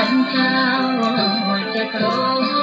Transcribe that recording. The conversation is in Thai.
วันเจ้าจะตร